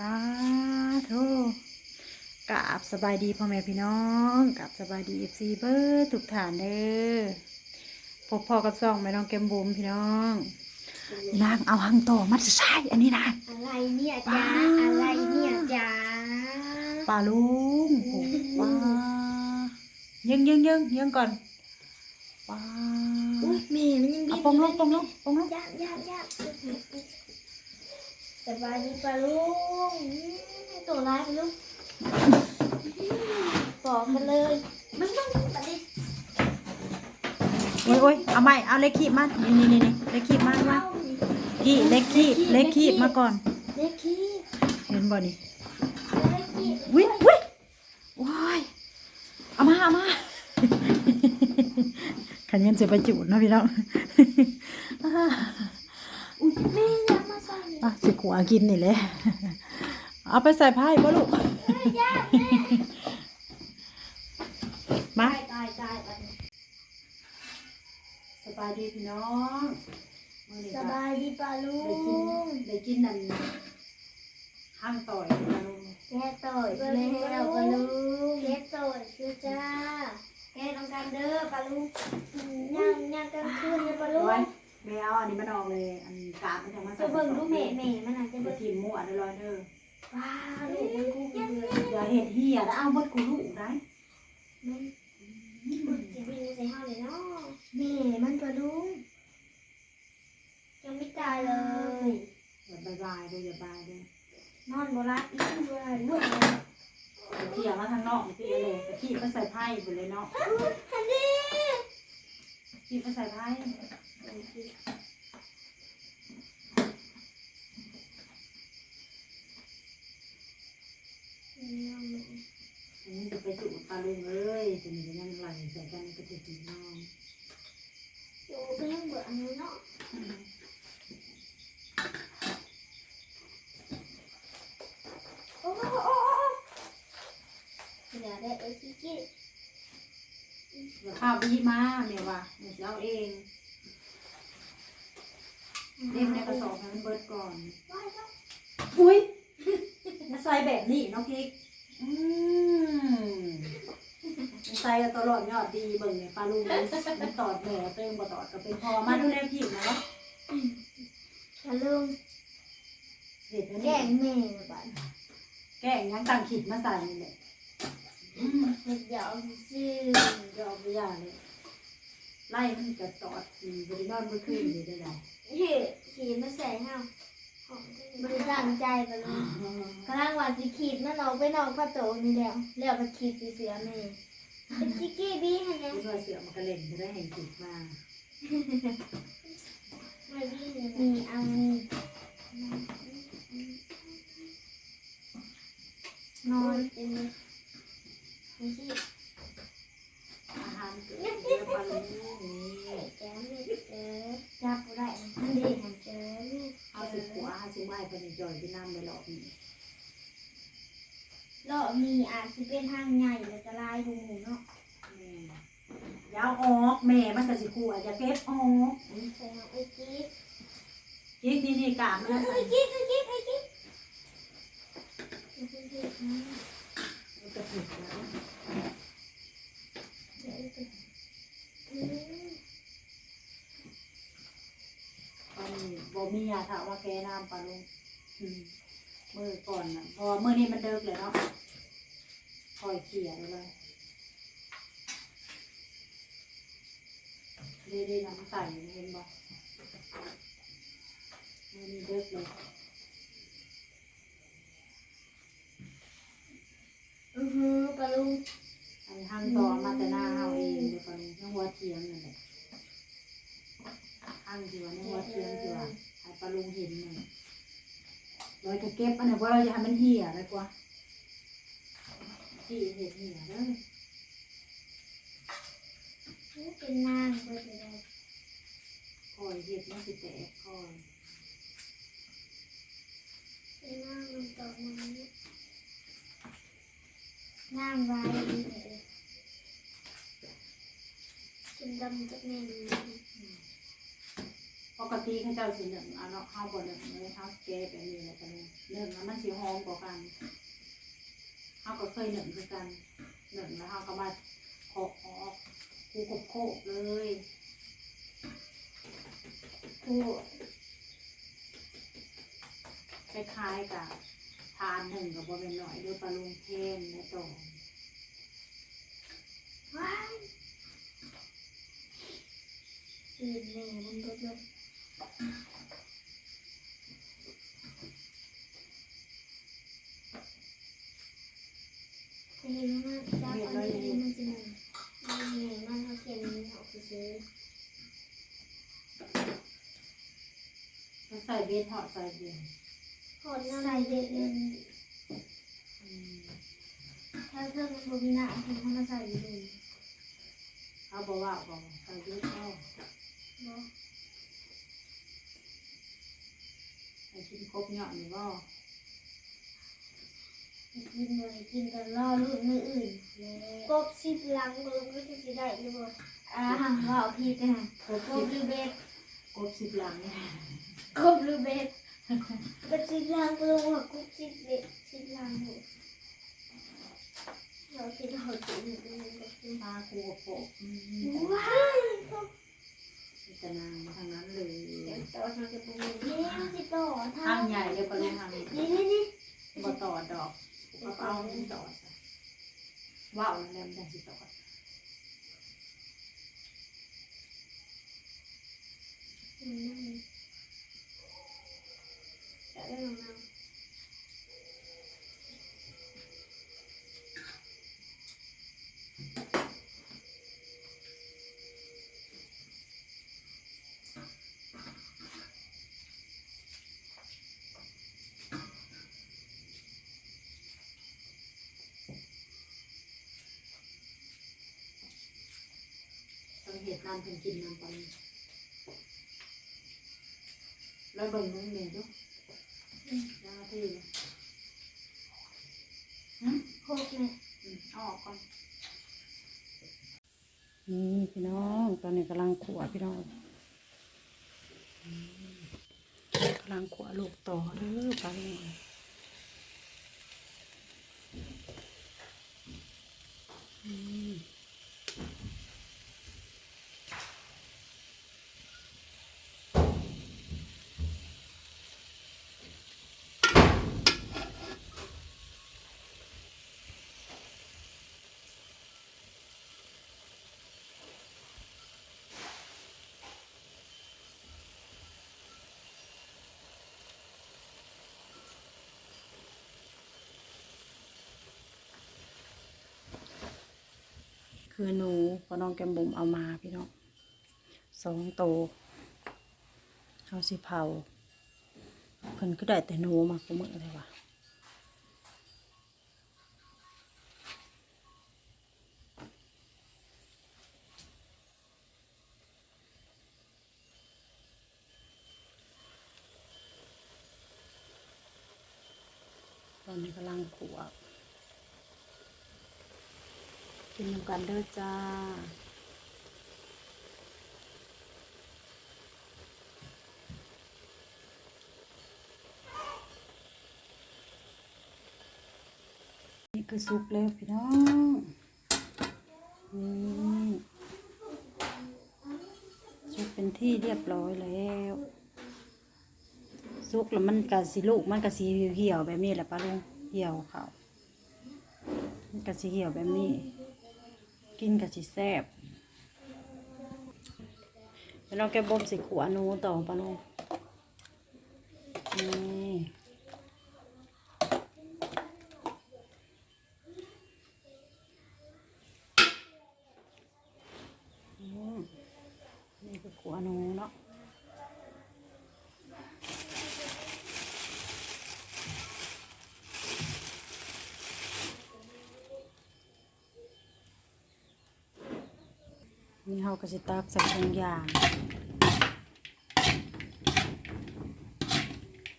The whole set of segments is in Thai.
สาธุกราบสบายดีพ่อแม่พี่น้องกราบสบายดีเอฟซีเบอร์ทุกฐานเด้อพบพอกับซองแม่น้องแกมบุมพี่น้อง นางเอาหังโตมาจะใช่อันนี้นางอะไรเนี่ยจ้าว้าวอะไรเนี่ยจ้าปลาลุงโอ้ปลายังยังยังยังก่อนปลาอุ้ยแม่มันยังเอาบินปองลงปองลงปองลงยากยากยาก สบายดีปะลุงให้ตัวร้ายปะลุงบอกกันเลยมันต้องปฏิโอ้ยโอ้ยเอาใหม่เอาเล็กขีบมานี่นี่นี่นี่เล็กขีบมามาเข้านี่พี่เล็กขีบเล็กขีบมาก่อน เล็กขี้เห็นบ่นี่เล็กขี้วิวิว้ายเอามาเอามาขันยันเสียไปจุดเนาะพี่น้องอุ้ยแม่ อยังมาใส่เลยอะสิขัวกินนี่แหละเอาไปใส่ไพ่บ่ลูกเอ้ยยากแม่มาตายตายตายบัดนี้สบายดีพี่น้องมื้อนี้สก็บายดีปะลุได้กินงได้กินนั่นห้างต่อยนะลุงแค่ต่อยแล้วปะลุงแค่ต่อยคือจ้าแค่ต้องการเด้อปะลุงย่างย่างกลางคืนเลยปะลุร้อยง แมวอันนี้มันออกเลย อันกาบมันจะมาใส่จะเบิ่งดูแม่แม่มันอาจจะจะเบิ่งทิมมั่วเด้อร้อยเด้อว้าลูกมันกูเบื่ออย่าเห็ดเหี้ยแล้วเอาหมดกูลูกได้มันมันจะวิ่งใส่ห้องเลยเนาะแม่มันปะลุงยังไม่ตายเลยอย่าบายบายเด้ออย่าบายเด้อนอนบ่รับอีกเลยลูกเที่ยมาทางนอกพี่เลยตะขี้ไปใส่ไพ่ไปเลยเนาะฮันนี่ ขี้ไปใส่ไพ่อันนี้จะไปจุดปลาลุงเอ้ยจะมีแต่ยังไหลใส่กันก็จะตีน้องอยู่ก็ยังเบื่ออันนี้เนาะโอ้โหโอ้โอ้เดี๋ยวได้ไอ้กิ๊กกิ๊ ดี๋ยวข้าวไปหยิบมาแม่ว่าแม่จะเอาเองเล่มในกระสอบให้มันเบิดก่อนว้ายเนาะอุ้ยมาใส่แบบนี้เนาะพริกอืมใส่ตลอดยอดดีเบิ่งเนี่ยปลาลุงเลยมันตอดแหม่เติมบ่ตอดก็เป็นพอมาดูแลพี่นะอย่าลืมเด็ดนะแกนี่งแม่บ้านแกงยังตั้งขิดมาใส่นี่แหละอื มเห็ดยาวซื่อยอมไม่ยากเลยไล่มันจะตอดอืมบริโนอนเมื่อคืนอยู่ได้ไดเฮ้ยขีดมาใส่ห้าบริตั้งใจไปเลยกำลังว่าสิขีดมันออกไปนอกประตูนี่แล้วแล้วไปขีดสีเสือแม่เป็นกิ๊กกิ๊กดีฮะเนี่ยคิดว่าเสือมันกระเล่นจะได้แห่งขิดมานี่เอานี่นอนเป็น นี่สิอาหารเกิดเยอะปลาลูกนี่แกไม่เจอจับได้มันดีมันเจอนี่เอาสิขัวเอาสิไม้ไปในจอยที่น้ำไปหลอกนี่เลาะมีอาจจะเป็นทางใหญ่แล้วจะลายดูหมูเนาะแม่ยาวออกแม่มันก็สิขัวจะเก็บออกใส่ไอ้กิ๊กกิ๊กนี่นี่กาบมันไอ้กิ๊กไอ้กิ๊กไอ้กิ๊กไอ้กิ๊กนะ อ้กิ๊กอืมตอนนี้บ่มีอะถ้าว่าแกน้ำปลาลูกอืมมือก่อนนะพอมือนี้มันเดิกเลยเนาะคอยเขี่ยเลยดีดีน้ำใสเห็นบอกมันเด็กเลย อือหือปลาลุงอันห้างต่อมาแต่หน้าเฮาเองเดี๋ยวก่อนน้องหัวเทียมนั่นแหละห้างที่ว่าน้องหัวเทียมที่ว่าไอ้ปลาลุงเห็นนั่อยกระเก็บอันนั้นว่าเราจะทำมันเหี่ยเลยกว่าที่เห็ดเหี่ยเลยนี่เป็นนางเบอร์เดียวคอยเห็ดมันสิแตกคอยเป็นนางมันต่อมาเนี่ย นางไว้นี่เลยกินดำจากแม่นี่ปกติเขาเจ้าสิหนึ่งเอาเนาะข้าวบนหนึ่งเลยข้าวแกงแบบนี้แหละกันเลยหนึ่งแล้วมันสีหอมกว่ากันข้าวก็เคยหนึ่งคือกันหนึ่งแล้วข้าวก็มาโขกออกคูกบโคกเลยกูคล้ายๆกับ ทานหนึ่งกับบะเป็นหน่อยด้วยปลาลุงเทนในตรงว้ายตื่นแม่บนรถเลยเห็นมันจับอันนี้มันจะมันเห็นมันเขาเขียนมันออกไปซื้อใส่เบสหอดใส่เบีย ร์หอดน้ำใส่เด็ดเลยอืมถ้าเครื่องมันบมีหน้าถึงเขามาใส่อยู่เลยเขาบอกว่าบอกใส่เบสเข้าเนาะใส่กินครบเหยาะนี่ก็กินเลยกินกันรอรุ่นมืออื่นกบสิบหลังเบิ่งก็จะสิได้หรือเปล่าอ่าว่าเอาพี่กันครบกสิบบหรือเบ็ดครบสิบหลังเนี่ยกบหรือเบ็ด ก็สิบหลังก็ลงว่ากบสิบเบ็ดสิบหลังหมดเราคิดเขาถึงหนึ่งก็คือปลาคูกบโปะอืมว้ายกบมีแต่นางทางนั้นเลยเดี๋ยวต่อทางกระปุกนี่มันจะต่อทาทางใหญ่เลยปลาลุงทางนี้นี่นี่นี่บ่ต่อดอกก็เอาไม่ต่อว้าวแล้วมันยังสิต่ออืม จะได้ลงน้ำต้องเหตุน้ำเพิ่นกินน้ำปลาแล้วเบิ่งน้องเมย์ดูหน้าที่เลยหืมโคกเลยออกก่อน นี่พี่น้อง ตอนนี้กำลังขัวพี่น้องกำลังขัวลูกต่อเด้อไปอืม คือหนูพอน้องแกมบุ๋มเอามาพี่น้องสองโตวเอาสิเผาเพิ่นก็ได้แต่หนูมาก็มือเลยว่ะตอนนี้กำลังขวกิ นน้ำกันเด้อจ้านี่คือซุปแล้วพี่น้องนี่ซุปเป็นที่เรียบร้อยแล้วซุกแล้วมันกะสีลูกมันกะสีเหี่ยวแบบนี้แหละป้าลุงเหี่ยวเขามันกะสีเหี่ยวแบบนี้ กินกับสีแซ่บแล้วเราแกบ่มสิขวนูต่อป้าลุงนี่อืมนี่คือขวหนูเนาะ นี่เขาก็จะตักใส่ถุงยาง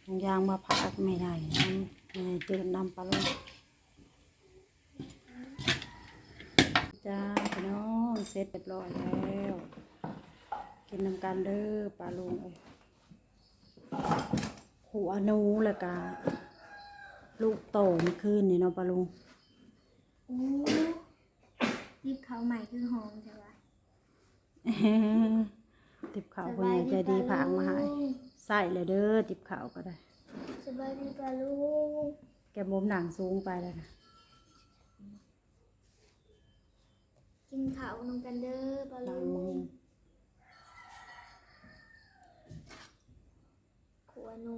ถุงยางมาพักไม่ใหญ่น้ำไม่ใหญ่เตือนน้ำปลาลงจ้าพี่น้องเสร็จเรียบร้อยแล้ว กินน้ำกันเด้อปลาลุงเอ้ยหัวนูแล้วก็ลูกโตเมื่อคืนนี่เนาะปะลุงอู้ยิบเขาใหม่คือหอมใช่ปะ ติบข่าวคนใหญ่ใจดีผางมาให้ใส่เลยเด้อติบข่าวก็ได้ สบายดีปะลุงแกมุมหนังสูงไปแล้วนะกินข้าวนมกันเด้อปะหนัลุงมึงงขัวหนู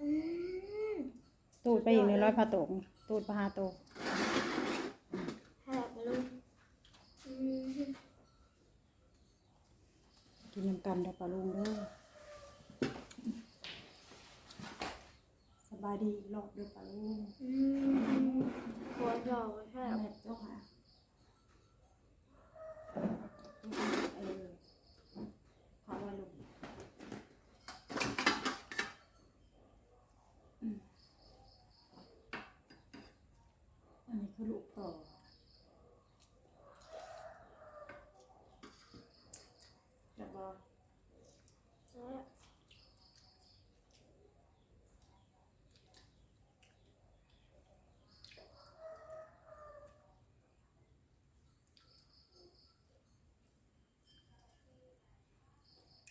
อืมตูดไปอีกในร้อยพาตกตูดพาหาโตก ให้แบบปะลุงอืม กินน้ำกันเด้อปลาลุงเด้อสบายดีอีกรอบเด้อปลาลุง อืมขัวดอกใช่ แม่เจ้าหาเออขอไว้ลุงอืมอันนี้คือลูกต่อจับบ่ ใช่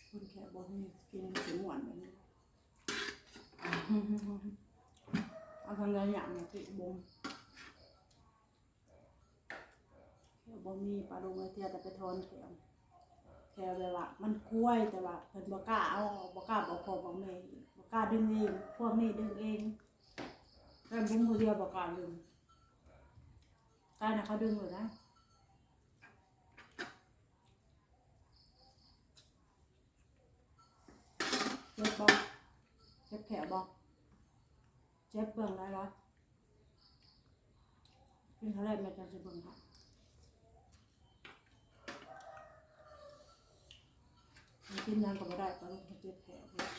คุณแค่ บอกให้กินถึงหวานแบบนี้เอาทางเดินอย่างเนี่ยติบมแค่บ่มีปลาลงเลยเทียแต่ไปทอนแขวแขวเลยว่ามันคุ้วยแต่ว่าเพิ่นบ่กล้าเอาบ่กล้าบอกพ่อบอกแม่อีบ่กล้าดึงเองพ่อแม่ดึงเองแต่บุ้มคนเดียวบ่กล้าดึงกล้นะเขาดึงเลยนะ เจ็บบ่เจ็บแขวบ่เจ็บเบิ่งได้ร้อยกินเท่าไรแม่จะจะเบิ่งค่ะกินยังก็ไม่ได้ปลาลูกมันเจ็บแขวเลย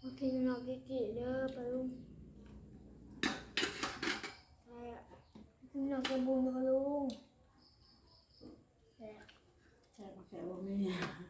โอเคน้องกิ๊กเด้อปลุงใช่อะ กินน้องกระบุงปะลุงใช่อะใช่ปลาแขวบ่มีถ้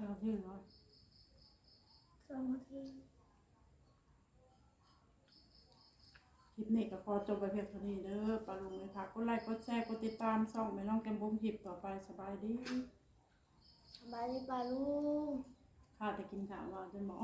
าเราชื่อร้อยสองทีคลิปนี้ก็ขอจบไปเพียงเท่านี้เด้อปลาลุงเลยค่ะกดไลค์กดแชร์กดติดตามส่องไม่องแกมบุ้มคลิปต่อไปสบายดีสบายดีปะลุงข้าจะกินข้าวว่าจะหมอ